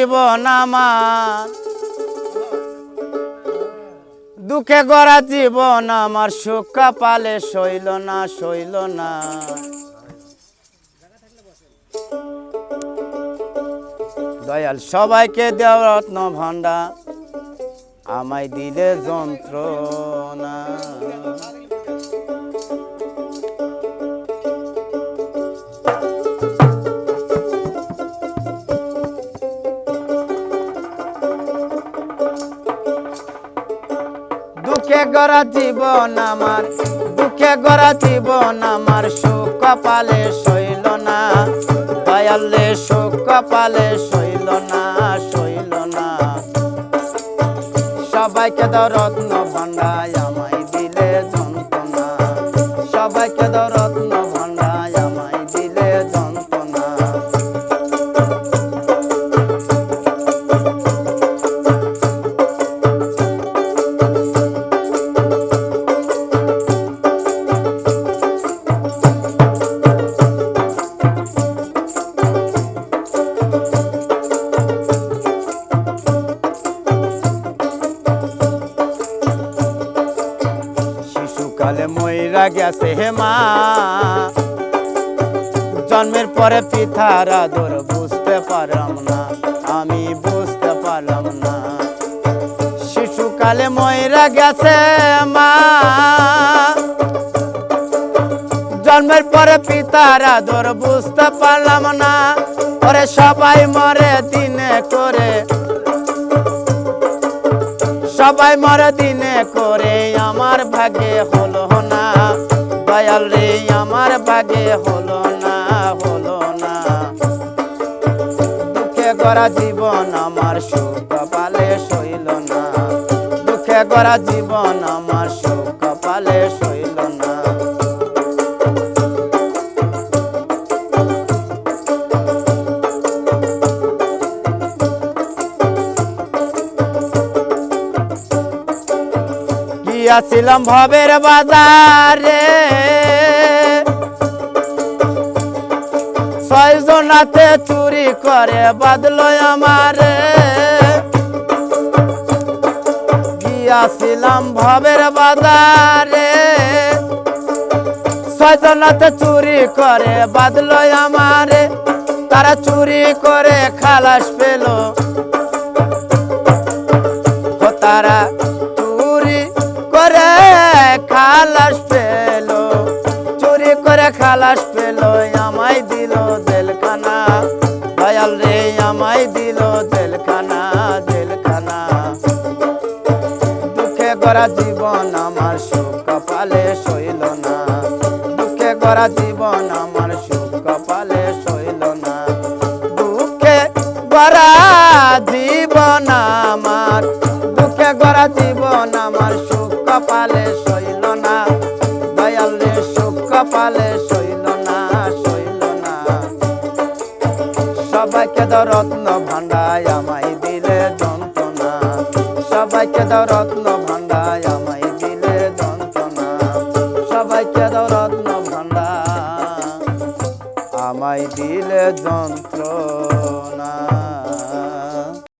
জীবন দুঃখে গড়া জীবন আমার সুখ পালে সইল না সইল না। দয়াল সবাইকে দেও রত্ন ভান্ডা আমায় দিলে যন্ত্রণা। গড়া জীবন আমার, দুঃখে গড়া জীবন আমার সুখ কপালে শৈল না। দয়ালে সুখ কপালে শৈল না শৈল না। সবাইকে দরত্ন রত্ন ভান্ডায় আমায়। ময়রা গেছে হে মা। জন্মের পরে পিতার আদর বুঝতে পারলাম না, আমি বুঝতে পারলাম না। শিশুকালে ময়রা গেছে মা। জন্মের পরে পিতার আদর বুঝতে পারলাম না, পরে সবাই মরে দিনে করে সবাই মরে দিনে করে আমার ভাগে হলো না। দয়াল রে, আমার ভাগে হলো না হলো না। দুঃখে করা জীবন আমার সুখ পালে সইল না। দুঃখে করা জীবন আমার সুখ গিয়াছিলাম ভবের বাজারে। ছয়জনাতে চুরি করে বাদলো আমারে। গিয়াছিলাম ভবের বাজারে। ছয়জনাতে চুরি করে বাদলো আমারে। তারা চুরি করে খালাস পেল জেলখানা জেলখানা। দুঃখে জীবন আমার সুখ কপালে সইল না। দুঃখে গড়া জীবন আমার সুখ কপালে সইল না। দুঃখে গড়া জীবন আমার, দুঃখে গড়া জীবন আমার সবাইকে দাও রত্ন ভান্ডায় আমায় দিলে যন্ত্রণা। সবাইকে দাও রত্ন ভান্ডায় আমায় দিলে যন্ত্রণা। সবাইকে দাও রত্ন ভান্ডা আমায় দিলে যন্ত্রণা।